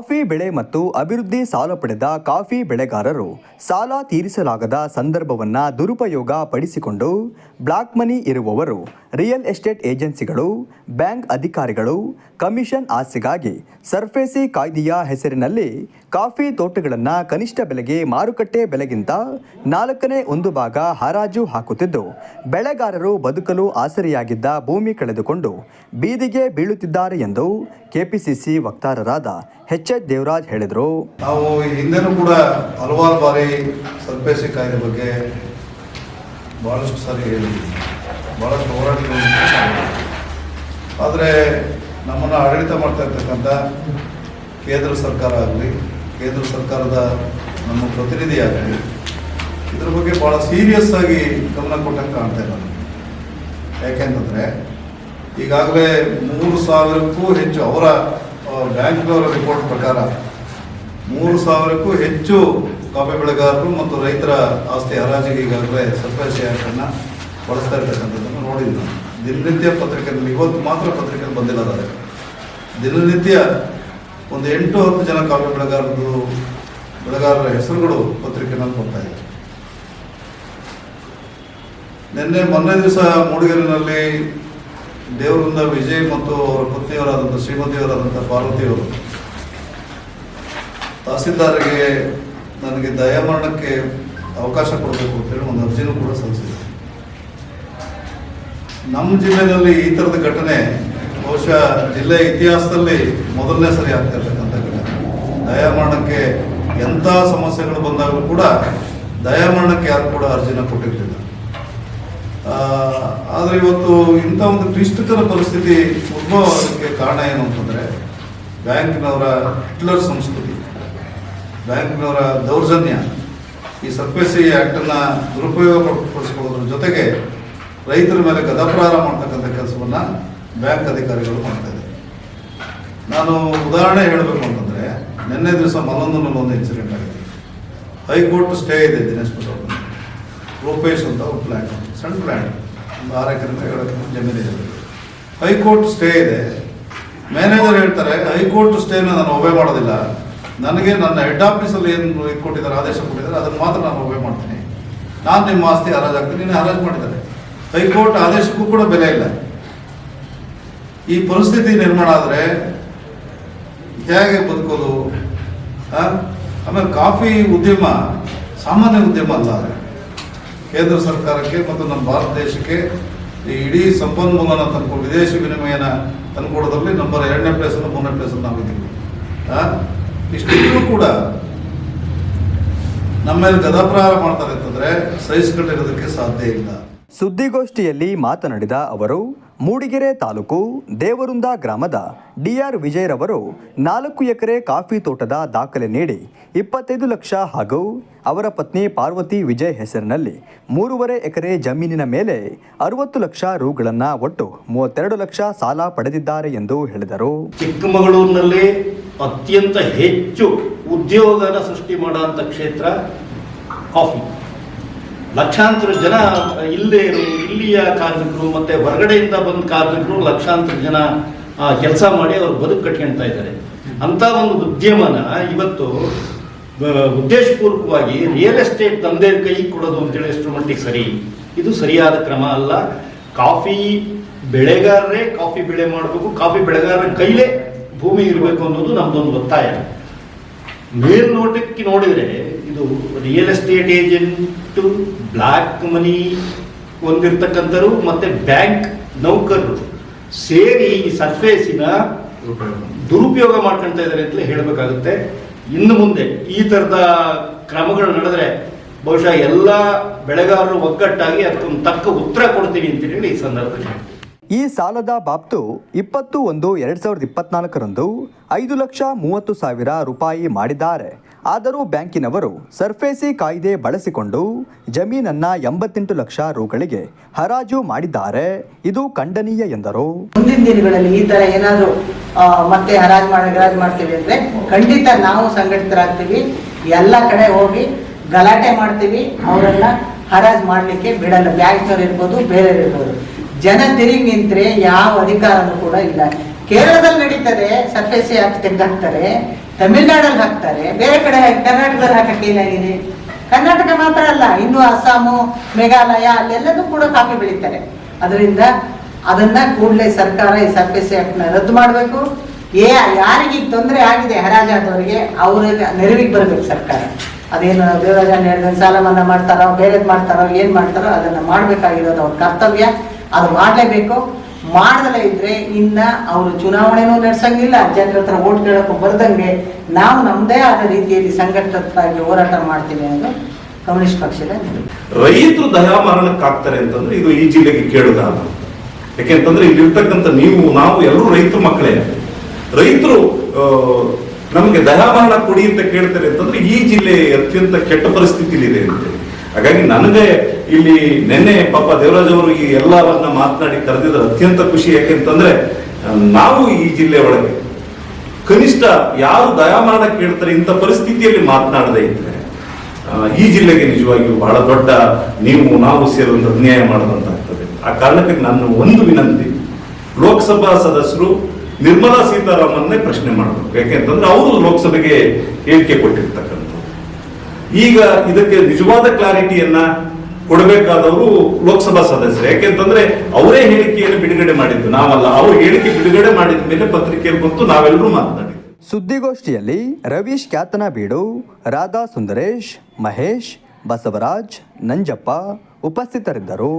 Coffee ಬೆಳೆ ಮತ್ತು ಅಭಿವೃದ್ಧಿ ಸಾಲ ಪಡೆದ ಕಾಫಿ ಬೆಳೆಗಾರರು ಸಾಲ ತೀರಿಸಲಾಗದ ಸಂದರ್ಭವನ್ನ ದುರುಪಯೋಗ ಪಡಿಸಿಕೊಂಡು ಬ್ಲಾಕ್ ಮನಿ ಇರುವವರು, ರಿಯಲ್ ಎಸ್ಟೇಟ್ ಏಜೆನ್ಸಿಗಳು, ಬ್ಯಾಂಕ್ ಅಧಿಕಾರಿಗಳು, ಕಮಿಷನ್ ಆಸೆಗಾಗಿ ಸರ್ಫೇಸಿ ಕಾಯ್ದೆಯ ಹೆಸರಿನಲ್ಲಿ ಕಾಫಿ ತೋಟಗಳನ್ನು ಕನಿಷ್ಠ ಬೆಲೆಗೆ ಮಾರುಕಟ್ಟೆ ಬೆಲೆಗಿಂತ ನಾಲ್ಕನೇ ಒಂದು ಭಾಗ ಹರಾಜು ಹಾಕುತ್ತಿದ್ದು, ಬೆಳೆಗಾರರು ಬದುಕಲು ಆಸರೆಯಾಗಿದ್ದ ಭೂಮಿ ಕಳೆದುಕೊಂಡು ಬೀದಿಗೆ ಬೀಳುತ್ತಿದ್ದಾರೆ ಎಂದು ಕೆಪಿಸಿಸಿ ವಕ್ತಾರರಾದ ಎಚ್. ಎಚ್ ದೇವರಾಜ್ ಹೇಳಿದರು. ನಾವು ಹಿಂದೆನೂ ಕೂಡ ಹಲವಾರು ಬಾರಿ ಸರ್ಪೇಸಿ ಕಾಯಿಲೆ ಬಗ್ಗೆ ಭಾಳಷ್ಟು ಸಾರಿ ಹೇಳಿದ್ದೀವಿ ಭಾಳಷ್ಟು ಹೋರಾಟಗಳು ಆದರೆ ನಮ್ಮನ್ನು ಆಡಳಿತ ಮಾಡ್ತಾ ಇರ್ತಕ್ಕಂಥ ಕೇಂದ್ರ ಸರ್ಕಾರ ಆಗಲಿ, ಕೇಂದ್ರ ಸರ್ಕಾರದ ನಮ್ಮ ಪ್ರತಿನಿಧಿ ಆಗಲಿ, ಇದ್ರ ಬಗ್ಗೆ ಭಾಳ ಸೀರಿಯಸ್ ಆಗಿ ಗಮನ ಕೊಟ್ಟಂಗೆ ಕಾಣ್ತಾ ಇಲ್ಲ. ಯಾಕೆಂತಂದರೆ ಈಗಾಗಲೇ ಮೂರು ಸಾವಿರಕ್ಕೂ ಹೆಚ್ಚು ಅವರ ಬ್ಯಾಂಕ್ನವರ ರಿಪೋರ್ಟ್ ಪ್ರಕಾರ ಮೂರು ಸಾವಿರಕ್ಕೂ ಹೆಚ್ಚು ಕಾಫಿ ಬೆಳೆಗಾರರು ಮತ್ತು ರೈತರ ಆಸ್ತಿ ಹರಾಜಿಗೆ ಈಗಾಗಲೇ ಸರ್ಪ್ರೈಸ್ ಆ್ಯಕ್ಟನ್ನು ಬಳಸ್ತಾ ಇರ್ತಕ್ಕಂಥದ್ದನ್ನು ನೋಡಿದ್ವಿ ದಿನನಿತ್ಯ ಪತ್ರಿಕೆಯಲ್ಲಿ, ಇವತ್ತು ಮಾತ್ರ ಪತ್ರಿಕೆಯಲ್ಲಿ ಬಂದಿಲ್ಲ ದಿನನಿತ್ಯ ಒಂದು ಎಂಟು ಹತ್ತು ಜನ ಕಾಫಿ ಬೆಳೆಗಾರರು ಬೆಳೆಗಾರರ ಹೆಸರುಗಳು ಪತ್ರಿಕೆನಲ್ಲಿ ಬರ್ತಾ ಇದೆ. ನಿನ್ನೆ ಮೊನ್ನೆ ದಿವಸ ಮೂಡಿಗೆರೆನಲ್ಲಿ ದೇವರಿಂದ ವಿಜಯ್ ಮತ್ತು ಅವರ ಪತ್ನಿಯವರಾದಂಥ ಶ್ರೀಮತಿಯವರಾದಂಥ ಪಾರ್ವತಿಯವರು ತಹಸೀಲ್ದಾರ್ಗೆ ನನಗೆ ದಯಾಮರಣಕ್ಕೆ ಅವಕಾಶ ಕೊಡಬೇಕು ಅಂತೇಳಿ ಒಂದು ಅರ್ಜಿನೂ ಕೂಡ ಸಲ್ಲಿಸಿದೆ. ನಮ್ಮ ಜಿಲ್ಲೆಯಲ್ಲಿ ಈ ಥರದ ಘಟನೆ ಬಹುಶಃ ಜಿಲ್ಲೆಯ ಇತಿಹಾಸದಲ್ಲಿ ಮೊದಲನೇ ಸರಿ ಆಗ್ತಾ ಇರ್ತಕ್ಕಂಥ ಘಟನೆ. ದಯಾಮರಣಕ್ಕೆ ಎಂಥ ಸಮಸ್ಯೆಗಳು ಬಂದಾಗಲೂ ಕೂಡ ದಯಾಮರಣಕ್ಕೆ ಯಾರು ಕೂಡ ಅರ್ಜಿನ ಕೊಟ್ಟಿರಲಿಲ್ಲ. ಆದ್ರೆ ಇವತ್ತು ಇಂಥ ಒಂದು ಕ್ಲಿಷ್ಟಕರ ಪರಿಸ್ಥಿತಿ ಉದ್ಭವ ಆಗೋದಕ್ಕೆ ಕಾರಣ ಏನು ಅಂತಂದ್ರೆ ಬ್ಯಾಂಕ್ನವರ ಹಿಟ್ಲರ್ ಸಂಸ್ಕೃತಿ, ಬ್ಯಾಂಕ್ನವರ ದೌರ್ಜನ್ಯ, ಈ ಸರ್ಪೇಸಿ ಆ್ಯಕ್ಟನ್ನು ದುರುಪಯೋಗ ಪಡಿಸ್ಕೊಳ್ಳೋದ್ರ ಜೊತೆಗೆ ರೈತರ ಮೇಲೆ ಗದಾಪ್ರಹಾರ ಮಾಡ್ತಕ್ಕಂಥ ಕೆಲಸವನ್ನ ಬ್ಯಾಂಕ್ ಅಧಿಕಾರಿಗಳು ಮಾಡ್ತಾ ಇದ್ದಾರೆ. ನಾನು ಉದಾಹರಣೆ ಹೇಳಬೇಕು ಅಂತಂದ್ರೆ, ನಿನ್ನೆ ದಿವಸ ಮಲ್ಲೊಂದನಲ್ಲಿ ಒಂದು ಇನ್ಸಿಡೆಂಟ್ ಆಗಿದೆ. ಹೈಕೋರ್ಟ್ ಸ್ಟೇ ಇದೆ ದಿನೇಶ್ ಪ್ರಸಾದ್ ರೂಪೇಶ್ ಅಂತ ಒಂದು ಪ್ಲ್ಯಾನ್ ಸಣ್ಣ ಪ್ಲ್ಯಾನ್ ಒಂದು ಆರು ಎಕರೆ ಏಳು ಎಕರೆ ಜಮೀನಿದೆ. ಹೈಕೋರ್ಟ್ ಸ್ಟೇ ಇದೆ. ಮ್ಯಾನೇಜರ್ ಹೇಳ್ತಾರೆ, ಹೈಕೋರ್ಟ್ ಸ್ಟೇನ ನಾನು ಒಬೆ ಮಾಡೋದಿಲ್ಲ. ನನಗೆ ನನ್ನ ಹೆಡ್ ಆಫೀಸಲ್ಲಿ ಏನು ಕೊಟ್ಟಿದ್ದಾರೆ, ಆದೇಶ ಕೊಟ್ಟಿದ್ದಾರೆ, ಅದನ್ನು ಮಾತ್ರ ನಾನು ಒಬೆ ಮಾಡ್ತೀನಿ. ನಾನು ನಿಮ್ಮ ಆಸ್ತಿ ಹರಾಜಾಗ್ತೀನಿ ನೀನು ಹರಾಜು ಮಾಡಿದ್ದಾರೆ. ಹೈಕೋರ್ಟ್ ಆದೇಶಕ್ಕೂ ಕೂಡ ಬೆಲೆ ಇಲ್ಲ. ಈ ಪರಿಸ್ಥಿತಿ ನಿರ್ಮಾಣ ಆದರೆ ಹೇಗೆ ಬದುಕೋದು? ಆಮೇಲೆ ಕಾಫಿ ಉದ್ಯಮ, ಸಾಮಾನ್ಯ ಉದ್ಯಮ ಅಲ್ಲ. ಅದು. ಕೇಂದ್ರ ಸರ್ಕಾರಕ್ಕೆ ಮತ್ತು ನಮ್ಮ ಭಾರತ ದೇಶಕ್ಕೆ ಈ ಇಡೀ ಸಂಪನ್ಮೂಲನ ತಂದ್ಕೊಂಡು, ವಿದೇಶಿ ವಿನಿಮಯನ ತಂದುಕೊಡೋದ್ರಲ್ಲಿ ನಂಬರ್ ಎರಡನೇ ಪ್ಲೇಸ್ ಮೂರನೇ ಪ್ಲೇಸ್ ನಾವಿದ್ದೀವಿ ಆ? ಇಷ್ಟಿದ್ರೂ ಕೂಡ ನಮ್ಮ ಮೇಲೆ ಗದಾಪ್ರಹಾರ ಮಾಡ್ತಾರೆ ಅಂತಂದ್ರೆ ಸಹಿಸ್ಕೊಂಡಿರೋದಕ್ಕೆ ಸಾಧ್ಯ ಇಲ್ಲ ಸುದ್ದಿಗೋಷ್ಠಿಯಲ್ಲಿ ಮಾತನಾಡಿದ ಅವರು ಮೂಡಿಗೆರೆ ತಾಲೂಕು ದೇವರುಂದ ಗ್ರಾಮದ ಡಿಆರ್ ವಿಜಯರವರು ನಾಲ್ಕು ಎಕರೆ ಕಾಫಿ ತೋಟದ ದಾಖಲೆ ನೀಡಿ ಇಪ್ಪತ್ತೈದು ಲಕ್ಷ ಹಾಗೂ ಅವರ ಪತ್ನಿ ಪಾರ್ವತಿ ವಿಜಯ್ ಹೆಸರಿನಲ್ಲಿ ಮೂರುವರೆ ಎಕರೆ ಜಮೀನಿನ ಮೇಲೆ ಅರವತ್ತು ಲಕ್ಷ ರುಗಳನ್ನು ಒಟ್ಟು ಮೂವತ್ತೆರಡು ಲಕ್ಷ ಸಾಲ ಪಡೆದಿದ್ದಾರೆ ಎಂದು ಹೇಳಿದರು. ಚಿಕ್ಕಮಗಳೂರಿನಲ್ಲಿ ಅತ್ಯಂತ ಹೆಚ್ಚು ಉದ್ಯೋಗನ ಸೃಷ್ಟಿ ಮಾಡುವಂಥ ಕ್ಷೇತ್ರ ಕಾಫಿ. ಲಕ್ಷಾಂತರ ಜನ ಇಲ್ಲದೆ ಇರು, ಇಲ್ಲಿಯ ಕಾರ್ಮಿಕರು ಮತ್ತೆ ಹೊರಗಡೆಯಿಂದ ಬಂದ ಕಾರ್ಮಿಕರು ಲಕ್ಷಾಂತರ ಜನ ಕೆಲಸ ಮಾಡಿ ಅವ್ರು ಬದುಕು ಕಟ್ಕೊಳ್ತಾ ಇದ್ದಾರೆ. ಅಂತ ಒಂದು ಉದ್ಯಮನ ಇವತ್ತು ಉದ್ದೇಶಪೂರ್ವಕವಾಗಿ ರಿಯಲ್ ಎಸ್ಟೇಟ್ ತಂದೆ ಕೈ ಕೊಡೋದು ಅಂತೇಳಿ ಎಷ್ಟು ಮಟ್ಟಿಗೆ ಸರಿ? ಇದು ಸರಿಯಾದ ಕ್ರಮ ಅಲ್ಲ. ಕಾಫಿ ಬೆಳೆಗಾರರೇ ಕಾಫಿ ಬೆಳೆ ಮಾಡಬೇಕು, ಕಾಫಿ ಬೆಳೆಗಾರರ ಕೈಲೇ ಭೂಮಿ ಇರಬೇಕು ಅನ್ನೋದು ನಮ್ದೊಂದು ಒತ್ತಾಯ. ಮೇಲ್ನೋಟಕ್ಕೆ ನೋಡಿದರೆ ಇದು real estate agent black money ಹೊಂದಿರ್ತಕ್ಕಂಥರು ಮತ್ತೆ ಬ್ಯಾಂಕ್ ನೌಕರರು ಸೇರಿ ಈ ಸರ್ಫೇಸಿನ ದುರುಪಯೋಗ ಮಾಡ್ಕೊಳ್ತಾ ಇದ್ದಾರೆ ಅಂತಲೇ ಹೇಳಬೇಕಾಗುತ್ತೆ. ಇನ್ನು ಮುಂದೆ ಈ ಥರದ ಕ್ರಮಗಳು ನಡೆದ್ರೆ ಬಹುಶಃ ಎಲ್ಲ ಬೆಳೆಗಾರರು ಒಗ್ಗಟ್ಟಾಗಿ ಅದಕ್ಕೊಂದು ತಕ್ಕ ಉತ್ತರ ಕೊಡ್ತೀವಿ ಅಂತ ಹೇಳಿ ಈ ಸಂದರ್ಭದಲ್ಲಿ ಈ ಸಾಲದ ಬಾಬ್ತು ಇಪ್ಪತ್ತು ಒಂದು ಎರಡು ಸಾವಿರದ ಇಪ್ಪತ್ನಾಲ್ಕರಂದು ಐದು ಲಕ್ಷ ಮೂವತ್ತು ಸಾವಿರ ರೂಪಾಯಿ ಮಾಡಿದ್ದಾರೆ. ಆದರೂ ಬ್ಯಾಂಕಿನವರು ಸರ್ಫೇಸಿ ಕಾಯ್ದೆ ಬಳಸಿಕೊಂಡು ಜಮೀನನ್ನ ಎಂಬತ್ತೆಂಟು ಲಕ್ಷ ರುಗಳಿಗೆ ಹರಾಜು ಮಾಡಿದ್ದಾರೆ. ಇದು ಖಂಡನೀಯ ಎಂದರು. ಮುಂದಿನ ದಿನಗಳಲ್ಲಿ ಈ ತರ ಏನಾದರೂ ಮತ್ತೆ ಹರಾಜು ಮಾಡಿ, ಹರಾಜು ಮಾಡ್ತೀವಿ ಅಂದ್ರೆ ಖಂಡಿತ ನಾವು ಸಂಘಟಿತರಾಗ್ತೀವಿ. ಎಲ್ಲ ಕಡೆ ಹೋಗಿ ಗಲಾಟೆ ಮಾಡ್ತೀವಿ. ಅವರನ್ನ ಹರಾಜು ಮಾಡ್ಲಿಕ್ಕೆ ಬಿಡಲ್ಲ. ಬ್ಯಾಂಕ್ನವ್ರು ಇರ್ಬೋದು ಬೇರೆ ಇರ್ಬೋದು. ಜನ ತಿರುಗಿ ನಿಂತರೆ ಯಾವ ಅಧಿಕಾರನೂ ಕೂಡ ಇಲ್ಲ. ಕೇರಳದಲ್ಲಿ ನಡೀತದೆ ಸರ್ಫೇಸಿ ಹಾಕಿ ತೆಗ್ದಾಕ್ತಾರೆ. ತಮಿಳ್ನಾಡಲ್ಲಿ ಹಾಕ್ತಾರೆ, ಬೇರೆ ಕಡೆ ಕರ್ನಾಟಕದಲ್ಲಿ ಹಾಕಕ್ಕೆ ಏನಾಗಿದೆ? ಕರ್ನಾಟಕ ಮಾತ್ರ ಅಲ್ಲ, ಇನ್ನು ಅಸ್ಸಾಮು, ಮೇಘಾಲಯ, ಅಲ್ಲೆಲ್ಲದೂ ಕೂಡ ಕಾಫಿ ಬೆಳೀತಾರೆ. ಅದರಿಂದ ಅದನ್ನ ಕೂಡಲೇ ಸರ್ಕಾರ ಈ ಸರ್ಫೇಸ್ ಆ್ಯಕ್ಟ್ನ ರದ್ದು ಮಾಡಬೇಕು. ಏ, ಯಾರಿಗೆ ತೊಂದರೆ ಆಗಿದೆ, ಹರಾಜಾದವರಿಗೆ ಅವರ ನೆರವಿಗೆ ಬರಬೇಕು ಸರ್ಕಾರ. ಅದೇನು ದೇವರಾಜ ಹೇಳಿದ ಸಾಲ ಮನ್ನಾ ಮಾಡ್ತಾರೋ, ಬೇರೆದ್ ಮಾಡ್ತಾರೋ, ಏನು ಮಾಡ್ತಾರೋ, ಅದನ್ನು ಮಾಡಬೇಕಾಗಿರೋದು ಅವ್ರ ಕರ್ತವ್ಯ. ಅದು ಮಾಡಲೇಬೇಕು. ಮಾಡದಲೇ ಇದ್ರೆ ಇನ್ನ ಅವರು ಚುನಾವಣೆನೂ ನಡೆಸಂಗಿಲ್ಲ. ಜನರ ಹತ್ರ ಓಟ್ ಕೇಳಕ್ಕೂ ಬರ್ದಂಗೆ ನಾವು ನಮ್ಮದೇ ಆದ ರೀತಿಯಲ್ಲಿ ಸಂಘಟಿತವಾಗಿ ಹೋರಾಟ ಮಾಡ್ತೀವಿ ಅನ್ನೋದು ಕಮ್ಯುನಿಸ್ಟ್ ಪಕ್ಷದ. ರೈತರು ದಯಾಮರಣಕ್ಕಾಗ್ತಾರೆ ಅಂತಂದ್ರೆ ಇದು ಈ ಜಿಲ್ಲೆಗೆ ಕೇಳುದ ಯಾಕೆಂತಂದ್ರೆ ಇಲ್ಲಿರ್ತಕ್ಕಂಥ ನೀವು, ನಾವು ಎಲ್ಲರೂ ರೈತರು ಮಕ್ಕಳೇ. ರೈತರು ನಮಗೆ ದಯಾಮರಣ ಕೊಡಿ ಅಂತ ಕೇಳ್ತಾರೆ ಅಂತಂದ್ರೆ ಈ ಜಿಲ್ಲೆ ಅತ್ಯಂತ ಕೆಟ್ಟ ಪರಿಸ್ಥಿತಿಲಿದೆ ಅಂತ. ಹಾಗಾಗಿ ನನಗೆ ಇಲ್ಲಿ ನಿನ್ನೆ ಪಾಪ ದೇವರಾಜ್ ಅವರು ಈ ಎಲ್ಲವನ್ನ ಮಾತನಾಡಿ ಕರೆದಿದ್ರೆ ಅತ್ಯಂತ ಖುಷಿ ಯಾಕೆಂತಂದ್ರೆ ನಾವು ಈ ಜಿಲ್ಲೆ ಒಳಗೆ ಕನಿಷ್ಠ ಯಾರು ದಯಾಮರಣ ಕೇಳ್ತಾರೆ ಇಂಥ ಪರಿಸ್ಥಿತಿಯಲ್ಲಿ ಮಾತನಾಡದೇ ಇದ್ರೆ ಈ ಜಿಲ್ಲೆಗೆ ನಿಜವಾಗಿಯೂ ಬಹಳ ದೊಡ್ಡ ನೀವು ನಾವು ಸೇರುವಂತ ಅನ್ಯಾಯ ಮಾಡದಂತಾಗ್ತದೆ. ಆ ಕಾರಣಕ್ಕೆ ನನ್ನ ಒಂದು ವಿನಂತಿ, ಲೋಕಸಭಾ ಸದಸ್ಯರು ನಿರ್ಮಲಾ ಸೀತಾರಾಮನ್ನೇ ಪ್ರಶ್ನೆ ಮಾಡಬೇಕು. ಯಾಕೆಂತಂದ್ರೆ ಅವರು ಲೋಕಸಭೆಗೆ ಹೇಳಿಕೆ ಕೊಟ್ಟಿರ್ತಕ್ಕಂಥದ್ದು. ಈಗ ಇದಕ್ಕೆ ನಿಜವಾದ ಕ್ಲಾರಿಟಿಯನ್ನ ಕೊಡಬೇಕಾದವರು ಲೋಕಸಭಾ ಸದಸ್ಯರು. ಯಾಕೆಂತಂದ್ರೆ ಅವರೇ ಹೇಳಿಕೆಯನ್ನು ಬಿಡುಗಡೆ ಮಾಡಿದ್ದು, ನಾವಲ್ಲ. ಅವರು ಹೇಳಿಕೆ ಬಿಡುಗಡೆ ಮಾಡಿದ ಮೇಲೆ ಪತ್ರಿಕೆಯಲ್ಲಿ ಬಂತು, ನಾವೆಲ್ಲರೂ ಮಾತನಾಡಿದ್ವಿ. ಸುದ್ದಿಗೋಷ್ಠಿಯಲ್ಲಿ ರವೀಶ್ ಕ್ಯಾತನಬೀಡು, ರಾಧಾ ಸುಂದರೇಶ್, ಮಹೇಶ್, ಬಸವರಾಜ್, ನಂಜಪ್ಪ ಉಪಸ್ಥಿತರಿದ್ದರು.